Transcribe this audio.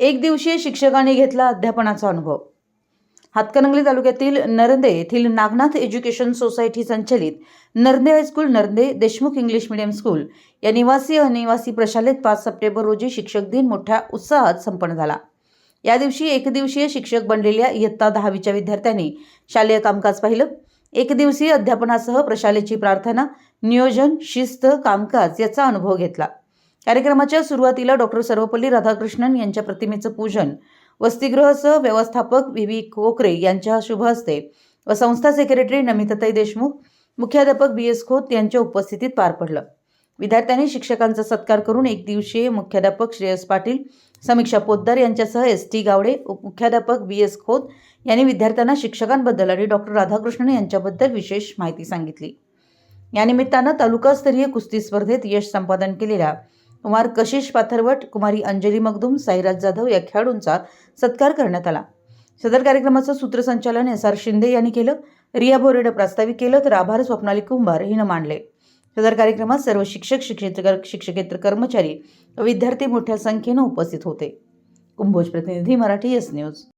एक दिवसीय शिक्षकांनी घेतला अध्यापनाचा अनुभव. हातकणंगले तालुक्यातील नरंदे येथील नागनाथ एज्युकेशन सोसायटी संचलित Narande high school Narande Deshmukh English medium school या निवासी अनिवासी प्रशालेत पाच सप्टेंबर रोजी शिक्षक दिन मोठ्या उत्साहात संपन्न झाला. या दिवशी एकदिवसीय शिक्षक बनलेल्या इयत्ता दहावीच्या विद्यार्थ्यांनी शालेय कामकाज पाहिलं. एकदिवसीय अध्यापनासह प्रशालेची प्रार्थना नियोजन शिस्त कामकाज याचा अनुभव घेतला. कार्यक्रमाच्या सुरुवातीला डॉक्टर सर्वपल्ली राधाकृष्णन यांच्या प्रतिमेचं पूजन वसतिगृहसह व्यवस्थापक व्ही व्ही कोकरे यांच्या शुभ हस्ते व संस्था सेक्रेटरी नमिताताई देशमुख मुख्याध्यापक बी एस खोत यांच्या उपस्थितीत पार पडलं. विद्यार्थ्यांनी शिक्षकांचा सत्कार करून एक दिवसीय मुख्याध्यापक श्रेयस पाटील समीक्षा पोद्दार यांच्यासह एस टी गावडे उपमुख्याध्यापक बी एस खोत यांनी विद्यार्थ्यांना शिक्षकांबद्दल आणि डॉक्टर राधाकृष्णन यांच्याबद्दल विशेष माहिती सांगितली. यानिमित्तानं तालुकास्तरीय कुस्ती स्पर्धेत यश संपादन केलेल्या कुमार कशिश पाथरवट कुमारी अंजली मगदूम साईराज जाधव या खेळाडूंचा सत्कार करण्यात आला. सदर कार्यक्रमाचं सूत्रसंचालन एस आर शिंदे यांनी केलं. रिया भोरेडं प्रास्ताविक केलं तर आभार स्वप्नाली कुंभार हिनं मांडले सदर कार्यक्रमात सर्व शिक्षक शिक्षकेतर शिक्षकेतर कर्मचारी व विद्यार्थी मोठ्या संख्येनं उपस्थित होते. कुंभोज प्रतिनिधी मराठी एस न्यूज.